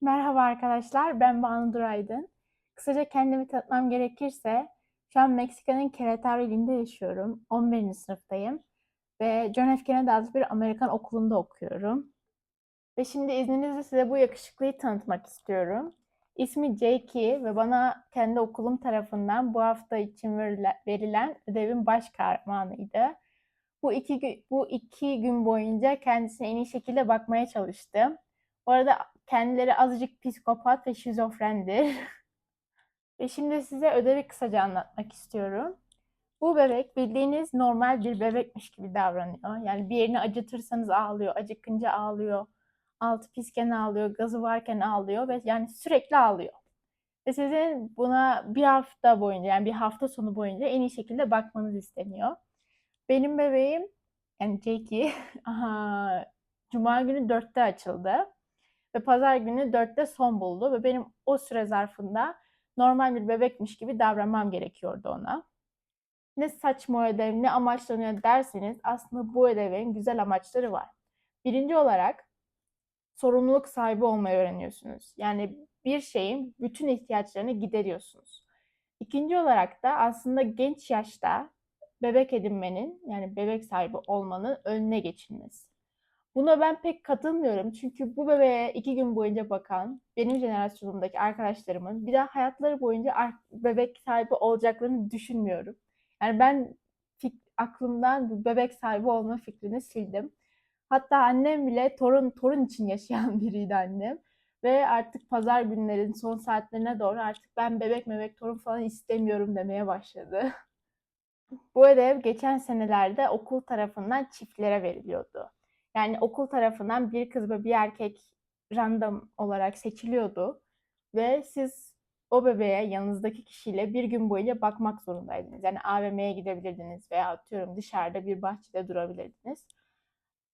Merhaba arkadaşlar, ben Banu Duraydın. Kısaca kendimi tanıtmam gerekirse, şu an Meksika'nın Querétaro ilinde yaşıyorum. 11. sınıftayım ve John F. Kennedy adlı bir Amerikan okulunda okuyorum. Ve şimdi izninizle size bu yakışıklıyı tanıtmak istiyorum. İsmi Jakey ve bana kendi okulum tarafından bu hafta için verilen ödevin baş kahramanıydı. Bu iki, bu iki gün boyunca kendisine en iyi şekilde bakmaya çalıştım. Bu arada kendileri azıcık psikopat ve şizofrendir. ve şimdi size ödevi kısaca anlatmak istiyorum. Bu bebek bildiğiniz normal bir bebekmiş gibi davranıyor. Yani bir yerini acıtırsanız ağlıyor, acıkınca ağlıyor, altı pisken ağlıyor, gazı varken ağlıyor ve yani sürekli ağlıyor. Ve sizin buna bir hafta boyunca yani bir hafta sonu boyunca en iyi şekilde bakmanız isteniyor. Benim bebeğim yani Jackie Cuma günü dörtte açıldı. Ve pazar günü dörtte son buldu. Ve benim o süre zarfında normal bir bebekmiş gibi davranmam gerekiyordu ona. Ne saçma ödev, ne amaçlanıyor derseniz aslında bu ödevin güzel amaçları var. Birinci olarak sorumluluk sahibi olmayı öğreniyorsunuz. Yani bir şeyin bütün ihtiyaçlarını gideriyorsunuz. İkinci olarak da aslında genç yaşta bebek edinmenin yani bebek sahibi olmanın önüne geçilmesi. Buna ben pek katılmıyorum. Çünkü bu bebeğe iki gün boyunca bakan benim jenerasyonumdaki arkadaşlarımın bir daha hayatları boyunca bebek sahibi olacaklarını düşünmüyorum. Yani ben aklımdan bu bebek sahibi olma fikrini sildim. Hatta annem bile torun torun için yaşayan biriydi annem. Ve artık pazar günlerin son saatlerine doğru artık ben bebek bebek torun falan istemiyorum demeye başladı. Bu ödev geçen senelerde okul tarafından çiftlere veriliyordu. Yani okul tarafından bir kız ve bir erkek random olarak seçiliyordu ve siz o bebeğe yanınızdaki kişiyle bir gün boyunca bakmak zorundaydınız. Yani AVM'ye gidebilirdiniz veya atıyorum dışarıda bir bahçede durabilirdiniz.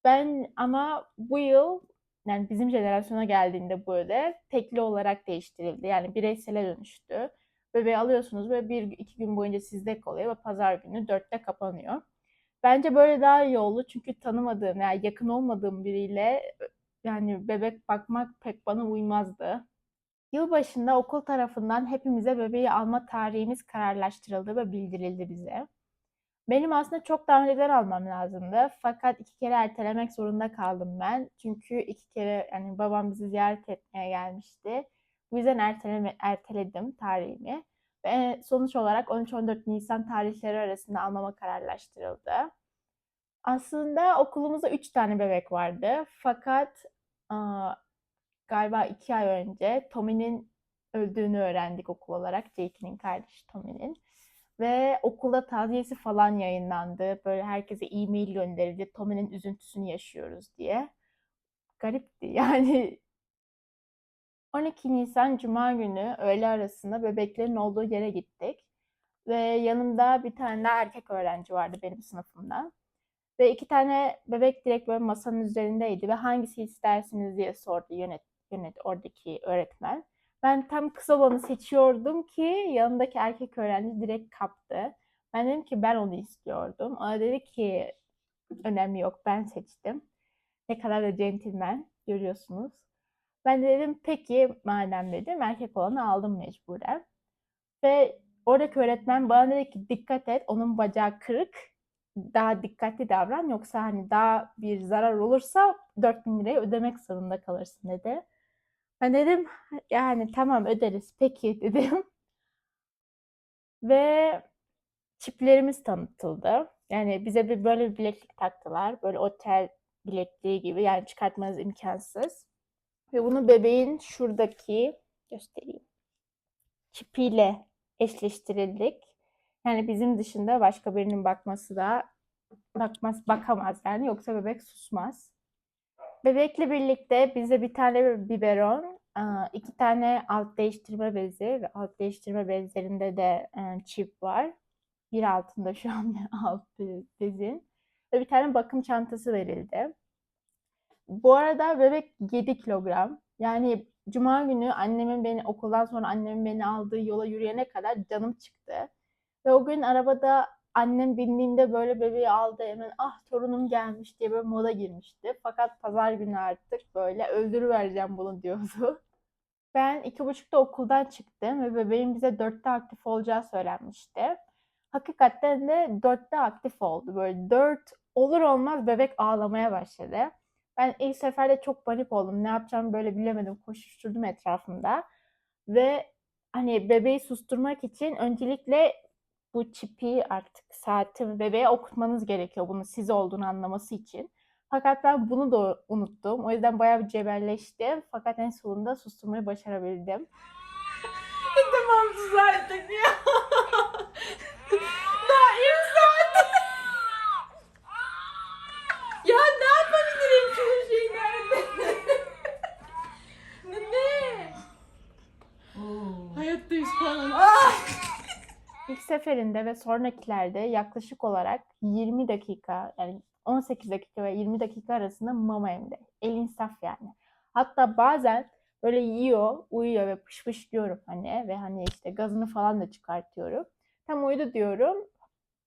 Ben ama bu yıl yani bizim jenerasyona geldiğinde bu ödev tekli olarak değiştirildi. Yani bireysele dönüştü. Bebeği alıyorsunuz ve bir iki gün boyunca sizde kalıyor ve pazar günü dörtte kapanıyor. Bence böyle daha iyi oldu çünkü tanımadığım yani yakın olmadığım biriyle yani bebek bakmak pek bana uymazdı. Yılbaşında okul tarafından hepimize bebeği alma tarihimiz kararlaştırıldı ve bildirildi bize. Benim aslında çok daha önceden almam lazımdı. Fakat iki kere ertelemek zorunda kaldım ben. Çünkü iki kere yani babam bizi ziyaret etmeye gelmişti. Bu yüzden erteleme, erteledim tarihimi. Ve sonuç olarak 13-14 Nisan tarihleri arasında almama kararlaştırıldı. Aslında okulumuzda 3 tane bebek vardı. Fakat aa, galiba 2 ay önce Tommy'nin öldüğünü öğrendik okul olarak. Jake'nin kardeşi Tommy'nin. Ve okulda taziyesi falan yayınlandı. Böyle herkese e-mail gönderildi. Tommy'nin üzüntüsünü yaşıyoruz diye. Garipti. Yani 12 Nisan Cuma günü öğle arasında bebeklerin olduğu yere gittik. Ve yanımda bir tane erkek öğrenci vardı benim sınıfımdan. Ve iki tane bebek direkt böyle masanın üzerindeydi ve hangisi istersiniz diye sordu yönet, yönet oradaki öğretmen. Ben tam kız olanı seçiyordum ki yanındaki erkek öğrenci direkt kaptı. Ben dedim ki ben onu istiyordum. O dedi ki önemli yok ben seçtim. Ne kadar da centilmen görüyorsunuz. Ben de dedim peki madem dedim erkek olanı aldım mecburen. Ve oradaki öğretmen bana dedi ki dikkat et onun bacağı kırık. Daha dikkatli davran yoksa hani daha bir zarar olursa 4000 lirayı ödemek zorunda kalırsın dedi. Ben dedim yani tamam öderiz peki dedim. Ve çiplerimiz tanıtıldı. Yani bize bir böyle bir bileklik taktılar. Böyle otel bilekliği gibi yani çıkartmanız imkansız. Ve bunu bebeğin şuradaki göstereyim çipiyle eşleştirildik. Yani bizim dışında başka birinin bakması da bakmaz bakamaz yani yoksa bebek susmaz. Bebekle birlikte bize bir tane biberon, iki tane alt değiştirme bezi ve alt değiştirme bezlerinde de çip var. Bir altında şu an alt bezin. Ve bir tane bakım çantası verildi. Bu arada bebek 7 kilogram. Yani cuma günü annemin beni okuldan sonra annemin beni aldığı yola yürüyene kadar canım çıktı. Ve o gün arabada annem bindiğinde böyle bebeği aldı hemen ah torunum gelmiş diye böyle moda girmişti. Fakat pazar günü artık böyle öldürüvereceğim bunu diyordu. Ben iki buçukta okuldan çıktım ve bebeğin bize dörtte aktif olacağı söylenmişti. Hakikaten de dörtte aktif oldu. Böyle dört olur olmaz bebek ağlamaya başladı. Ben ilk seferde çok panik oldum. Ne yapacağımı böyle bilemedim. Koşuşturdum etrafımda. Ve hani bebeği susturmak için öncelikle bu çipi artık saati bebeğe okutmanız gerekiyor. Bunu siz olduğunu anlaması için. Fakat ben bunu da unuttum. O yüzden bayağı bir cebelleştim. Fakat en sonunda susturmayı başarabildim. tamam artık ya. Daha ilk saat. ya ne yapabilirim şu şey nerede? ne? Hayattayız falan. Ah! İlk seferinde ve sonrakilerde yaklaşık olarak 20 dakika yani 18 dakika ve 20 dakika arasında mama emdi. El insaf yani. Hatta bazen böyle yiyor, uyuyor ve pış pış diyorum hani ve hani işte gazını falan da çıkartıyorum. Tam uyudu diyorum.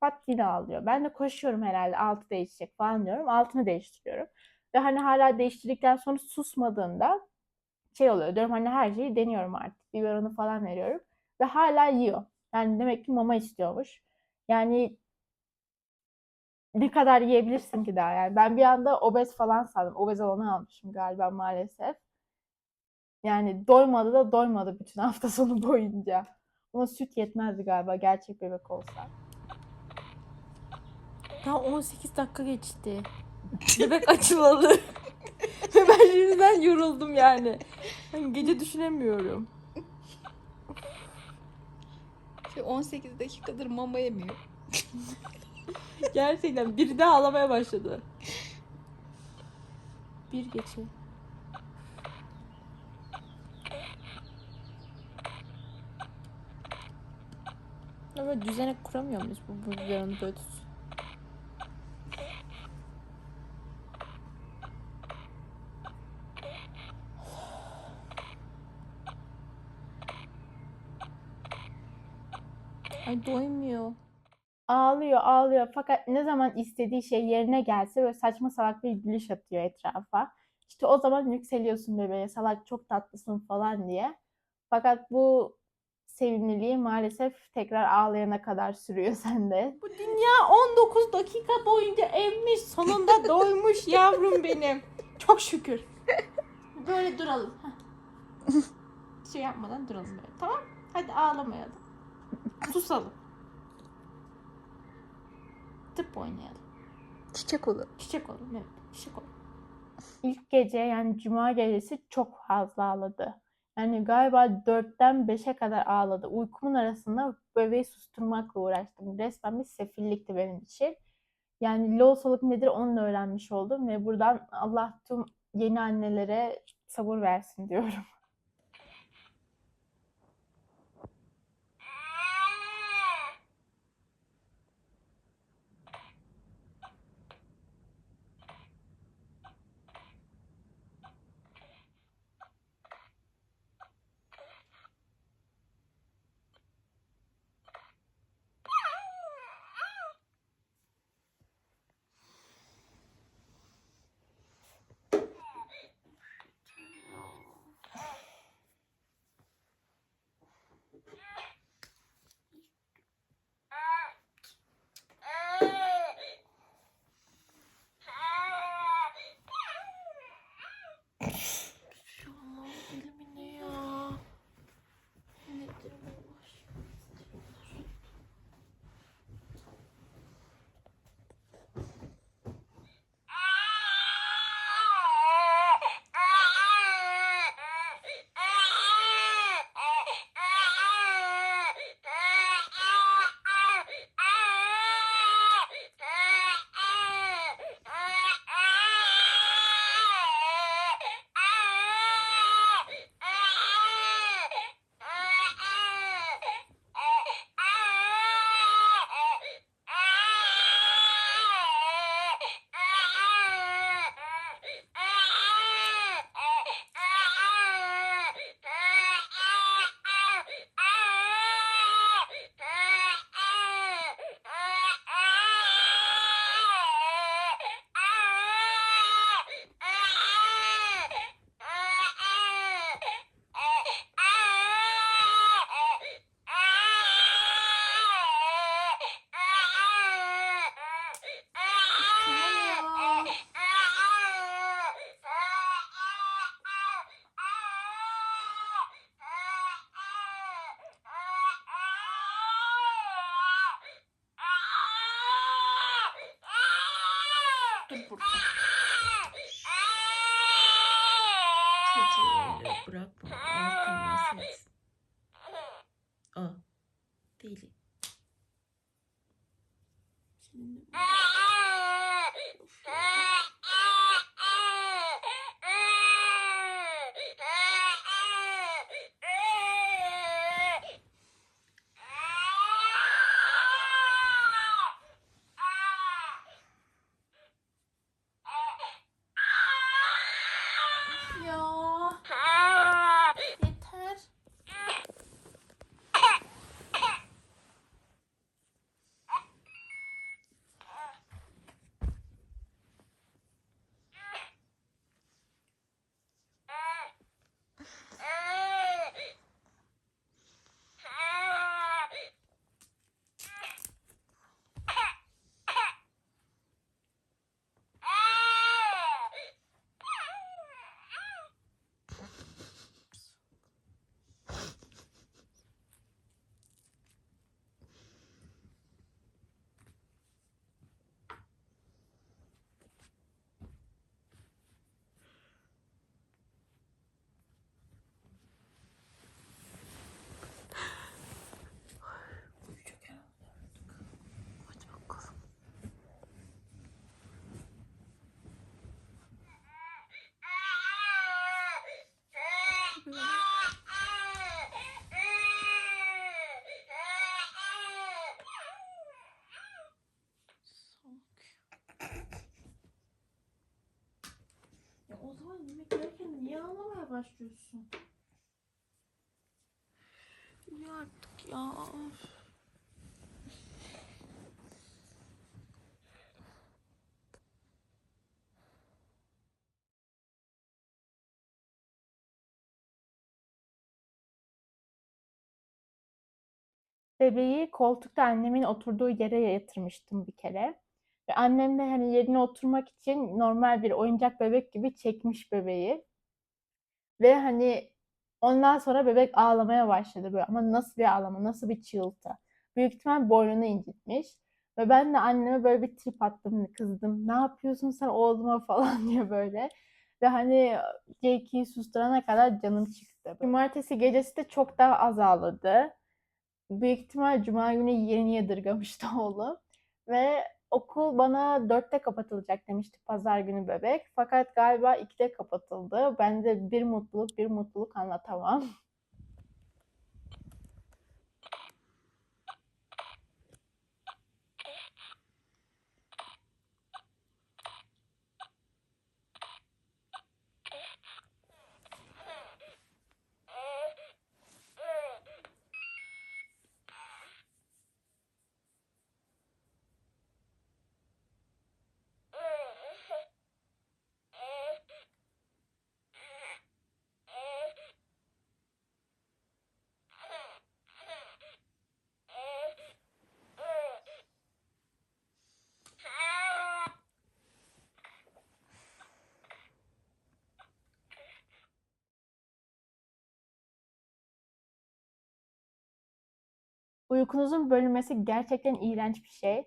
Pat yine ağlıyor. Ben de koşuyorum herhalde altı değişecek falan diyorum. Altını değiştiriyorum. Ve hani hala değiştirdikten sonra susmadığında şey oluyor diyorum hani her şeyi deniyorum artık. Biberonu falan veriyorum. Ve hala yiyor. Yani demek ki mama istiyormuş. Yani ne kadar yiyebilirsin ki daha yani. Ben bir anda obez falan sandım. Obez olanı almışım galiba maalesef. Yani doymadı da doymadı bütün hafta sonu boyunca. Ama süt yetmezdi galiba gerçek bebek olsa. Daha 18 dakika geçti. Bebek açılalı. Ve ben şimdiden yoruldum yani. Hani gece düşünemiyorum. Şey 18 dakikadır mama yemiyor. Gerçekten biri de ağlamaya başladı. Bir geçe. Ama düzenek kuramıyor muyuz bu biberon böyle? Ay doymuyor. Ağlıyor ağlıyor fakat ne zaman istediği şey yerine gelse böyle saçma salak bir gülüş atıyor etrafa. İşte o zaman yükseliyorsun bebeğe salak çok tatlısın falan diye. Fakat bu sevimliliği maalesef tekrar ağlayana kadar sürüyor sende. Bu dünya 19 dakika boyunca emmiş. Sonunda doymuş yavrum benim. Çok şükür. Böyle duralım. Şey yapmadan duralım böyle. Tamam? Hadi ağlamayalım. Susalım. Tıp oynayalım. Çiçek olur. Çiçek olun. Evet. Çiçek olun. İlk gece yani cuma gecesi çok fazla ağladı. Yani galiba 4'ten 5'e kadar ağladı. Uykumun arasında bebeği susturmakla uğraştım. Resmen bir sefillikti benim için. Yani lohusalık nedir onu da öğrenmiş oldum ve buradan Allah tüm yeni annelere sabır versin diyorum. Hadi burada. Çocuğu öyle bırakma. Al temas etsin. Al. Değil. Senin de- Ya. Yeter. Uyuyacak herhalde artık. Hadi bakalım. Ya o zaman yemek yerken niye ağlamaya başlıyorsun? Uyu artık ya. Bebeği koltukta annemin oturduğu yere yatırmıştım bir kere. Ve annem de hani yerine oturmak için normal bir oyuncak bebek gibi çekmiş bebeği. Ve hani ondan sonra bebek ağlamaya başladı böyle ama nasıl bir ağlama, nasıl bir çığlıktı. Büyük ihtimal boynunu incitmiş. Ve ben de anneme böyle bir trip attım, kızdım. Ne yapıyorsun sen oğluma falan diye böyle. Ve hani Jake'i susturana kadar canım çıktı. Cumartesi gecesi de çok daha az ağladı. Büyük ihtimal Cuma günü yerini yadırgamıştı oğlum. Ve okul bana dörtte kapatılacak demişti pazar günü bebek. Fakat galiba 2'de kapatıldı. Ben de bir mutluluk bir mutluluk anlatamam. Uykunuzun bölünmesi gerçekten iğrenç bir şey.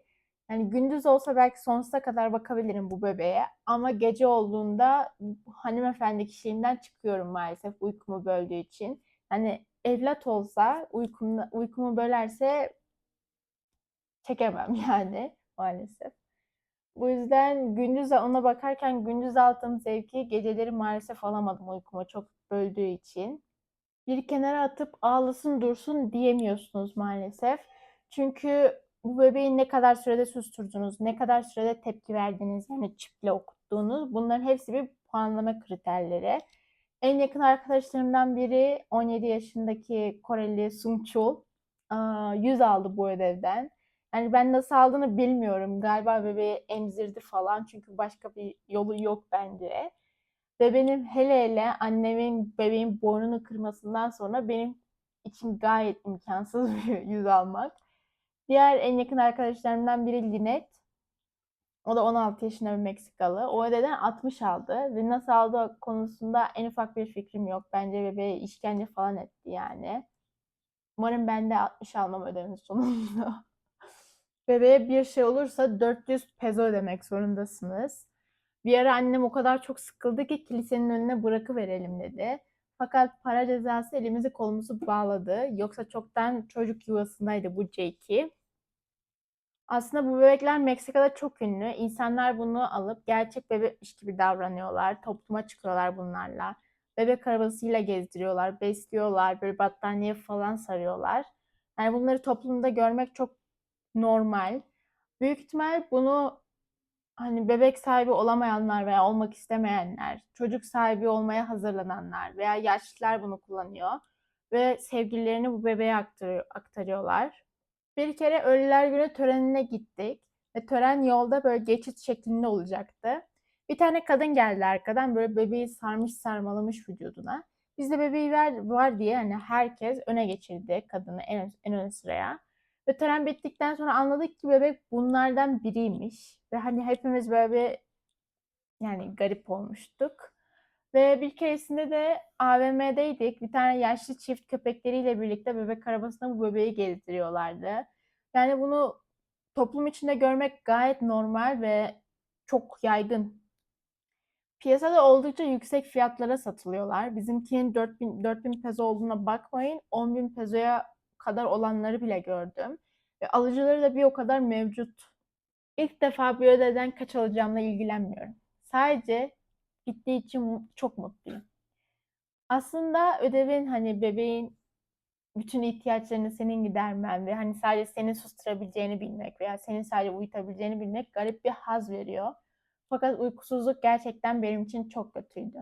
Yani gündüz olsa belki sonsuza kadar bakabilirim bu bebeğe. Ama gece olduğunda hanımefendi kişiliğimden çıkıyorum maalesef uykumu böldüğü için. Hani evlat olsa uykumda, uykumu bölerse çekemem yani maalesef. Bu yüzden gündüz ona bakarken gündüz aldığım zevki geceleri maalesef alamadım uykuma çok böldüğü için. Bir kenara atıp ağlasın dursun diyemiyorsunuz maalesef. Çünkü bu bebeği ne kadar sürede susturdunuz, ne kadar sürede tepki verdiniz, yani çiple okuttuğunuz bunların hepsi bir puanlama kriterleri. En yakın arkadaşlarımdan biri 17 yaşındaki Koreli Sung Chul. Aa, 100 aldı bu ödevden. Yani ben nasıl aldığını bilmiyorum. Galiba bebeği emzirdi falan. Çünkü başka bir yolu yok bence. Ve benim hele hele annemin bebeğin boynunu kırmasından sonra benim için gayet imkansız bir yüz almak. Diğer en yakın arkadaşlarımdan biri Linet. O da 16 yaşında bir Meksikalı. O ödeden 60 aldı ve nasıl aldığı konusunda en ufak bir fikrim yok. Bence bebeğe işkence falan etti yani. Umarım ben de 60 almam ödemin sonunda. Bebeğe bir şey olursa 400 peso ödemek zorundasınız. Bir ara annem o kadar çok sıkıldı ki kilisenin önüne bırakıverelim dedi. Fakat para cezası elimizi kolumuzu bağladı. Yoksa çoktan çocuk yuvasındaydı bu Jake. Aslında bu bebekler Meksika'da çok ünlü. İnsanlar bunu alıp gerçek bebekmiş gibi davranıyorlar. Topluma çıkıyorlar bunlarla. Bebek arabasıyla gezdiriyorlar, besliyorlar, böyle battaniye falan sarıyorlar. Yani bunları toplumda görmek çok normal. Büyük ihtimal bunu hani bebek sahibi olamayanlar veya olmak istemeyenler, çocuk sahibi olmaya hazırlananlar veya yaşlılar bunu kullanıyor ve sevgililerini bu bebeğe aktarıyor, aktarıyorlar. Bir kere Ölüler Günü törenine gittik ve tören yolda böyle geçit şeklinde olacaktı. Bir tane kadın geldi arkadan böyle bebeği sarmış sarmalamış vücuduna. Biz de bebeği ver, var diye hani herkes öne geçirdi kadını en, en ön sıraya. Ve tören bittikten sonra anladık ki bebek bunlardan biriymiş. Ve hani hepimiz böyle bir yani garip olmuştuk. Ve bir keresinde de AVM'deydik. Bir tane yaşlı çift köpekleriyle birlikte bebek arabasında bu bebeği gezdiriyorlardı. Yani bunu toplum içinde görmek gayet normal ve çok yaygın. Piyasada oldukça yüksek fiyatlara satılıyorlar. Bizimkinin 4000, 4000 peso olduğuna bakmayın. 10.000 pesoya kadar olanları bile gördüm. Ve alıcıları da bir o kadar mevcut. İlk defa bir ödeden kaç alacağımla ilgilenmiyorum. Sadece gittiği için çok mutluyum. Aslında ödevin hani bebeğin bütün ihtiyaçlarını senin gidermen ve hani sadece seni susturabileceğini bilmek veya senin sadece uyutabileceğini bilmek garip bir haz veriyor. Fakat uykusuzluk gerçekten benim için çok kötüydü.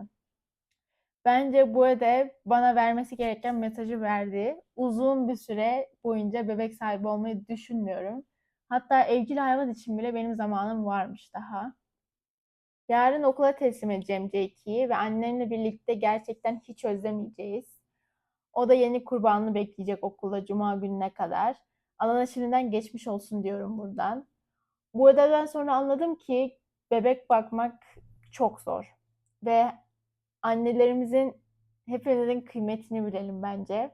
Bence bu ödev bana vermesi gereken mesajı verdi. Uzun bir süre boyunca bebek sahibi olmayı düşünmüyorum. Hatta evcil hayvan için bile benim zamanım varmış daha. Yarın okula teslim edeceğim Jake'i ve annemle birlikte gerçekten hiç özlemeyeceğiz. O da yeni kurbanını bekleyecek okulda cuma gününe kadar. Alana şimdiden geçmiş olsun diyorum buradan. Bu ödevden sonra anladım ki bebek bakmak çok zor. Ve annelerimizin hepimizin kıymetini bilelim bence.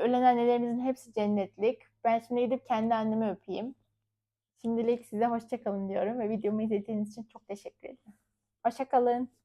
Ölen annelerimizin hepsi cennetlik. Ben şimdi gidip kendi annemi öpeyim. Şimdilik size hoşça kalın diyorum ve videomu izlediğiniz için çok teşekkür ederim. Hoşça kalın.